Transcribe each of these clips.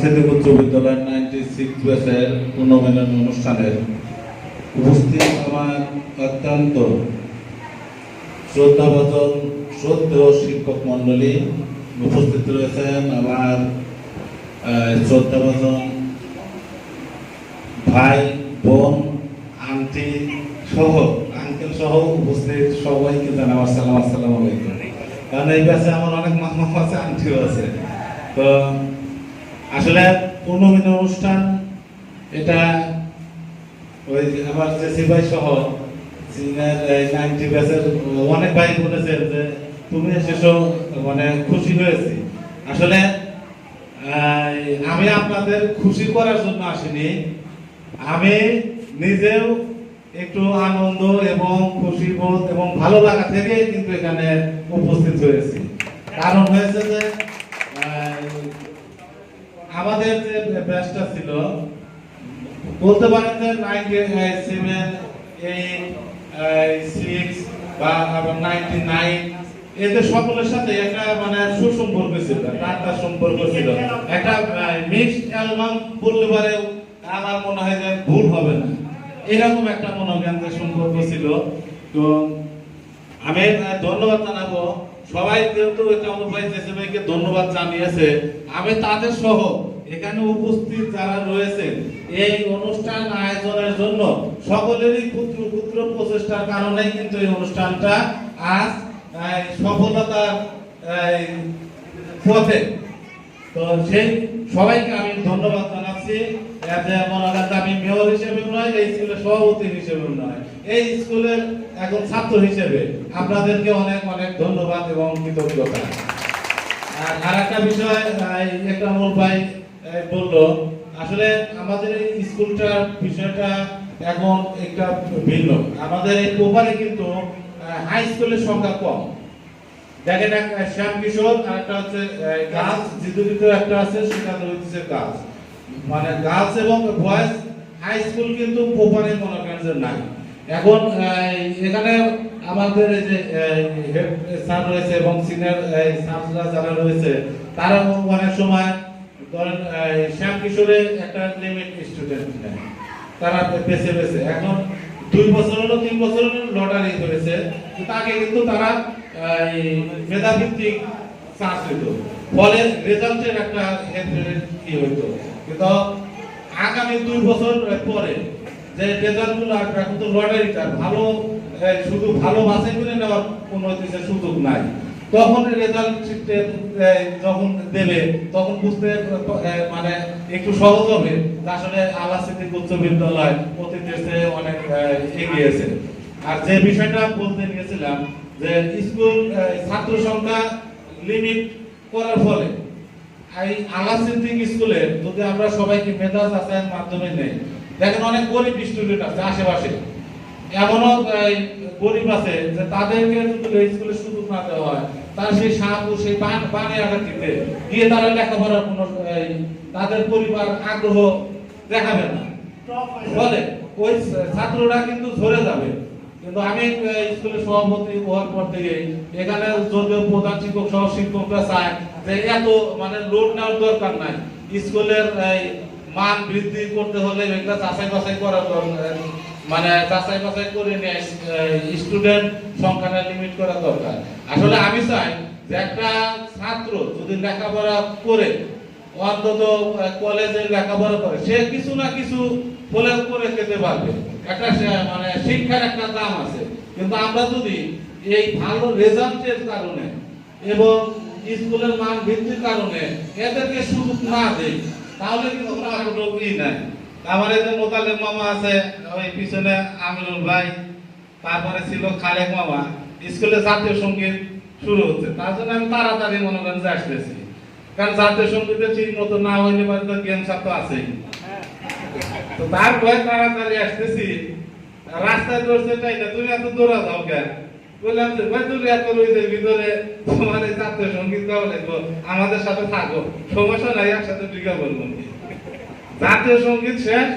City উচ্চ বিদ্যালয়ের ninety six ব্যাচের পুনর্মিলন অনুষ্ঠানের উপস্থিত আমার অত্যন্ত শ্রদ্ধাভাজন শ্রদ্ধেয় শিক্ষক মণ্ডলী উপস্থিত রয়েছেন। আমার শ্রদ্ধাভাজন ভাই, বোন, আন্টি সহ আঙ্কেল সহ উপস্থিত সবাইকে জানাব আসসালাম আসসালাম আলাইকুম। কারণ এই ব্যাচে আমার অনেক মামা আছে, আন্টিও আছে। তো আসলে পূর্ণমিলন অনুষ্ঠান, এটা ওই আমার যে সিপাই সহ নাইনটি অনেক ভাই বলেছেন যে, তুমি এসেছ মানে খুশি হয়েছি। আসলে আমি আপনাদের খুশি করার জন্য আসিনি। আমি নিজেও একটু আনন্দ এবং খুশি বোধ এবং ভালো লাগা থেকে কিন্তু এখানে উপস্থিত হয়েছি। কারণ হয়েছে যে আমাদের যে ব্যাচটা ছিল, বলতে পারেন যে নাইনটি সেভেন এইট সিক্স বা নাইনটি নাইন এদের সকলের সাথে একটা মানে সুসম্পর্ক ছিল একটা সম্পর্ক ছিল। একটা মিক্সড অ্যালবাম বলতে পারে, আমার মনে হয় যে ভুল হবে না। এরকম একটা মনোজ্ঞানের সম্পর্ক ছিল। তো আমি ধন্যবাদ জানাব। সবাই যেহেতু ভাই জেসে ভাইকে ধন্যবাদ জানিয়েছে, আমি তাদের সহ এখানে উপস্থিত যারা রয়েছে এই অনুষ্ঠান আয়োজনের জন্য সকলেরই ক্ষুদ্র ক্ষুদ্র প্রচেষ্টার কারণে কিন্তু এই অনুষ্ঠানটা আজ সফলতার পথে। তো সেই সবাইকে আমি ধন্যবাদ জানাচ্ছি। আমি মেয়র হিসেবে নয়, এই স্কুলের সভাপতি হিসেবে নয়। এই স্কুলের একজন ছাত্র হিসেবে আপনাদেরকে অনেক অনেক ধন্যবাদ এবং কৃতজ্ঞতা। আর একটা বিষয় একটা আমার ভাই বলল, আসলে আমাদের এই স্কুলটার বিষয়টা এখন একটা ভিন্ন। আমাদের এই কোপারে কিন্তু হাই স্কুলের সংখ্যা কম। দেখেন এক শ্যাম কিশোর আর একটা হচ্ছে গার্লস। জিতুরিত একটা আছে, সেটা হচ্ছে গার্লস। মানে গার্লস এবং বয়েজ হাই স্কুল কিন্তু প্রপারে মনে করেন যে নাই। এখন এখানে আমাদের যে হেড স্যার রয়েছে এবং সিনিয়র স্যাররা যারা রয়েছে তারা অনেক সময় ধরেন শ্যাম কিশোরে একটা লিমিট স্টুডেন্ট নেয় তারা বেছে বেছে এখন দুই বছর হলো, তিন বছর লটারি তো তাকে কিন্তু তারা মেধাভিত্তিক চান্স দিত। ফলে রেজাল্টের একটা কি হইতো? কিন্তু আগামী দুই বছর পরে যে রেজাল্টগুলো আসবে এখন লটারিটা ভালো শুধু ভালো বাছাই করে নেওয়ার কোনো সুযোগ নাই। তখন রেজাল্ট যখন দেবে, তখন বুঝতে মানে একটু সহজ হবে। আসলে আল্লাহ সিদ্দিক উচ্চ বিদ্যালয় অতীতের চেয়ে অনেক এগিয়েছে। আর যে বিষয়টা বলতে নিয়েছিলাম যে স্কুল ছাত্র সংখ্যা লিমিট করার ফলে এই আল্লাহ সিদ্দিক স্কুলে যদি আমরা সবাইকে মেধা যাচাইয়ের মাধ্যমে নেই, দেখেন অনেক গরিব স্টুডেন্ট আছে আশেপাশে। এমনও গরিব আছে যে তাদেরকে যদি স্কুলে দেওয়া হয়। তার সেই সাহায্য সেই বানে আঘাত দিতে গিয়ে তারা লেখাপড়ার কোনো তাদের পরিবার আগ্রহ দেখাবে না। বলে, ওই ছাত্ররা কিন্তু ঝরে যাবে। কিন্তু আমি স্কুলের সভাপতি হওয়ার পর থেকে এখানে যদিও প্রধান শিক্ষক, সহ শিক্ষকরা চায় যে এত মানে লোড নেওয়ার দরকার নাই। স্কুলের মান বৃদ্ধি করতে হলে এগুলা যাচাই বাছাই করার দরকার মানে যাচাই বাছাই করে নিয়ে স্টুডেন্ট সংখ্যাটা লিমিট করা দরকার। আসলে আমি চাই যে একটা ছাত্র যদি লেখাপড়া করে, অন্তত কলেজে লেখাপড়া করে, সে কিছু না কিছু ফলে করে খেতে পারবে। একটা মানে শিক্ষার একটা দাম আছে। কিন্তু আমরা যদি এই ভালো রেজাল্টের কারণে এবং স্কুলের মান বৃদ্ধির কারণে এদেরকে সুযোগ না দেই, তাহলে কিন্তু ই নাই। আমার এই যে মামা আছে, ওই পিছনে আমিরুল ভাই, তারপরে ছিল খালেক মামা। স্কুলে জাতীয় সংগীত শুরু হচ্ছে। তার জন্য আমি তাড়াতাড়ি মনে করেন যে আসতেছি। কারণ জাতীয় সঙ্গীতে ঠিক মতো না হইলে পারে গেম সাপ তো আছেই। তো তারপরে তাড়াতাড়ি আসতেছি। রাস্তায় দৌড়ছে তাই না তুমি এত দৌড়া যাও কেন? বললাম যে, ভাই, তুমি এত রয়েছে ভিতরে তোমার এই জাতীয় সংগীত গাওয়া লাগবো। আমাদের সাথে থাকো। সমস্যা নাই, একসাথে ঢুকে বলব। জাতীয় সংগীত শেষ।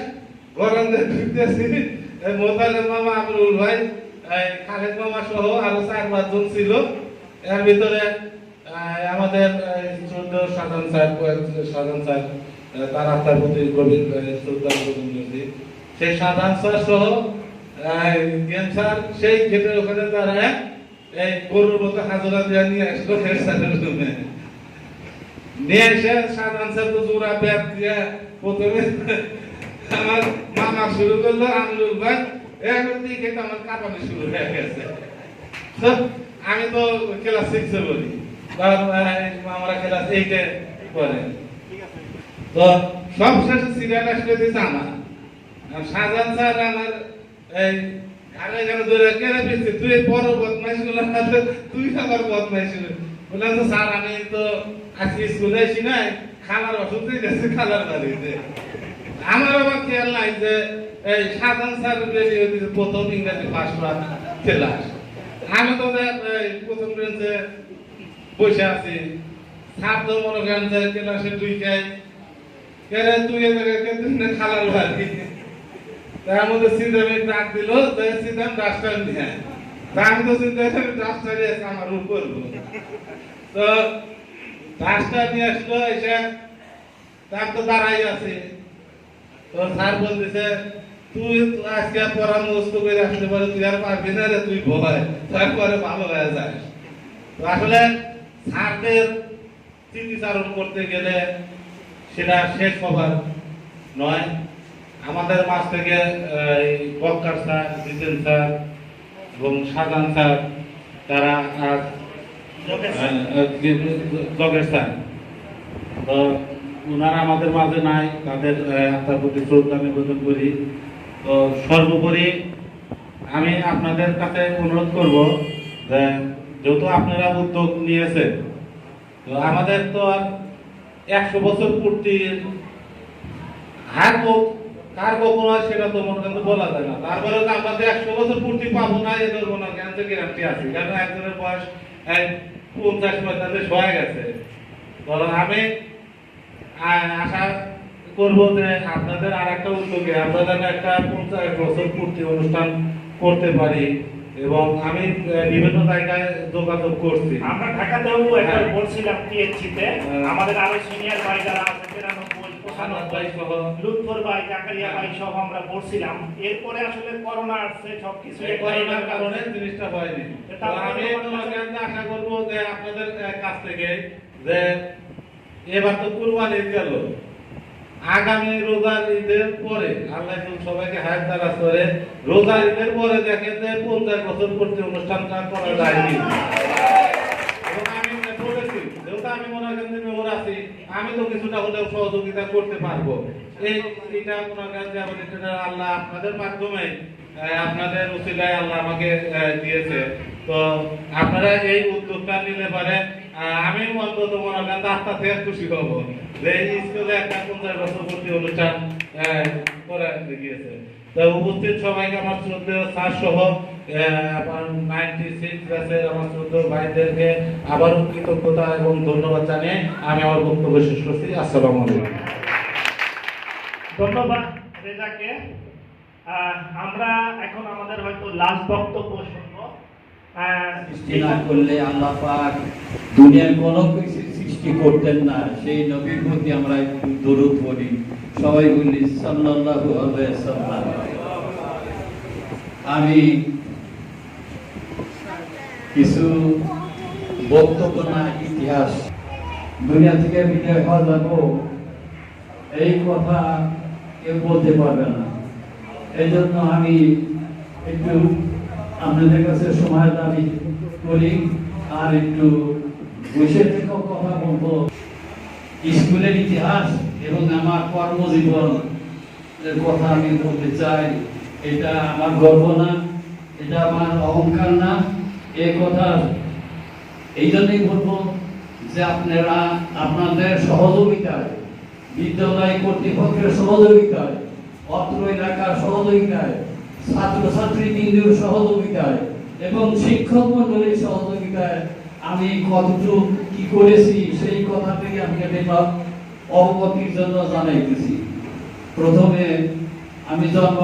গরম ঢুকতেছি। এই মামা আমরুল ভাই খালেদ মামা সহ আরও চার পাঁচজন ছিল। এর ভিতরে আমাদের চোদ্দ সাধারণ স্যার সাধারণ স্যার তার আত্মার প্রতি গভীর শ্রদ্ধা করছি সেই সাধারণ স্যার সহ জ্ঞান স্যার, সেই ক্ষেত্রে ওখানে তারা এই গরুর মতো হাজরা দেওয়া নিয়ে আসলো হেড স্যারের রুমে। নিয়ে এসে সাধারণ স্যার তো জোড়া ব্যাগ দিয়ে প্রথমে আমার মামা শুরু করল আঙুল ভাই এখন দিকে আমার কাঁপানো শুরু হয়ে গেছে। আমি তো ক্লাস সিক্সে বলি আমরা ক্লাস এইটে পড়ে। তো সব শেষে সিরিয়াল আসলে দিয়েছে আমার। শাহজাহান স্যার আমার এই পেয়েছে তুই বড় বদমাইশগুলো তুই আবার বদমাইশ বললাম তো স্যার, আমি তো আজকে স্কুলে আসি নাই, খালার গেছে খালার বাড়িতে। আমার আবার খেয়াল নাই যে, এই সাধারণ স্যার প্রথম ইংরেজি ফার্স্ট ক্লাস আমি তো প্রথম বেঞ্চে বসে আছি, স্যার তো মনে করেন যে ক্লাসে দুইটাই কেরে তুই এদিকে কে তুই না খালার বাড়ি। তার মধ্যে সিদ্ধামে ডাক দিল যে সিদ্ধাম ডাস্টার নিয়ে আমি তো চিন্তা করি ডাস্টারে আমার করব। তো ডাস্টার নিয়ে আসলো, এসে তার তো দাঁড়াই আছে। তো স্যার বলতেছে তুই আজকে পরামর্শ করে আসতে পারে তুই আর পারবি না রে তুই ভয় তারপরে ভালো হয়ে যাস। তো আসলে স্যারদের স্মৃতিচারণ করতে গেলে সেটা শেষ হবার নয়। আমাদের মাছ থেকে এই বক্কার স্যার জিতেন স্যার এবং শাহজাহান স্যার তারা আজ জগের স্যার। তো ওনারা আমাদের মাঝে নাই, তাদের আত্মার প্রতি শ্রদ্ধা নিবেদন করি। তো সর্বোপরি আমি আপনাদের কাছে অনুরোধ করব যে যেহেতু আপনারা উদ্যোগ নিয়েছেন, তো আমাদের তো আর একশো বছর পূর্তির হার কার কখন হয় সেটা তো মনে কিন্তু বলা যায় না। তারপরে তো আমরা তো একশো বছর পূর্তি পাবো না, এ ধরবো না জ্ঞান থেকে গ্যারান্টি আছে। কারণ একজনের বয়স পঞ্চাশ পঁয়তাল্লিশ হয়ে গেছে। তো আমি আশা করব যে আপনাদের আর একটা উদ্যোগে যেন একটা পঞ্চাশ বছর পূর্তি অনুষ্ঠান করতে পারি এবং আমি বিভিন্ন জায়গায় যোগাযোগ করছি। আমরা ঢাকাতেও একবার হ্যাঁ। বলছিলাম টিএনসিতে। হ্যাঁ। আমাদের আরও সিনিয়র ভাই যারা আছে তিরানব্বই পঁচানব্বই সহ লুৎফর ভাই জাকারিয়া ভাই সহ আমরা বলছিলাম। এরপরে আসলে করোনা আসছে সবকিছু করোনার কারণে জিনিসটা হয়নি। আমি আশা করব যে আপনাদের কাছ থেকে যে এবার তো কুরবানি গেল। আগামী রোজার ঈদের পরে, আল্লাহ সবাইকে হায়াত দ্বারা করে, রোজার ঈদের পরে দেখে যে পঞ্চাশ বছর পূর্তি অনুষ্ঠানটা করা যায়নি। আমি মনে করেন মেয়র আছি, আমি তো কিছুটা হলেও সহযোগিতা করতে পারব। এই এটা মনে করেন যে আমাদের আল্লাহ আপনাদের মাধ্যমে আপনাদের উচিলায় আল্লাহ আমাকে দিয়েছে। তো আপনারা এই উদ্যোগটা নিলে পারে আমি অন্তত মনে করেন রাস্তা থেকে খুশি হব। যে স্কুলে একটা পঞ্চাশ বছর পূর্তি অনুষ্ঠান করে দেখিয়েছে। তো উপস্থিত সবাইকে আমার শ্রদ্ধেয় স্যার সহ নাইনটি সিক্স ব্যাচের আমার শ্রদ্ধেয় ভাইদেরকে আবারও কৃতজ্ঞতা এবং ধন্যবাদ জানিয়ে আমি আমার বক্তব্য শেষ করছি। আসসালামু আলাইকুম। ধন্যবাদ রেজাকে। আহ, আমরা এখন আমাদের হয়তো লাস্ট বক্তব্য শুনব। করলে আল্লাহ পাক দুনিয়ার কোনো সৃষ্টি করতেন না। সেই নবীর প্রতি আমরা একটু দরুদ পড়ি। সবাই বলি সাল্লাম আমি কিছু বক্তব্য না, ইতিহাস। দুনিয়া থেকে বিদায় হওয়া যাব এই কথা কেউ বলতে পারবে না। এই জন্য আমি একটু আপনাদের কাছে সময় দাবি করি, আর একটু বসে থেকেও কথা বলব। স্কুলের ইতিহাস এবং আমার কর্মজীবন এর কথা আমি বলতে চাই। এটা আমার গর্ব না, এটা আমার অহংকার না, এ কথা এই জন্যই বলব যে আপনারা আপনাদের সহযোগিতায়, বিদ্যালয় কর্তৃপক্ষের সহযোগিতায়, অত্র এলাকার সহযোগিতায়, ছাত্রছাত্রী বিন্দুর সহযোগিতায় এবং শিক্ষক মন্ডলীর সহযোগিতায় আমি কতটুকু কি করেছি সেই কথা থেকে আমি অবগতির জন্য জানাইতেছি। প্রথমে আমি জন্ম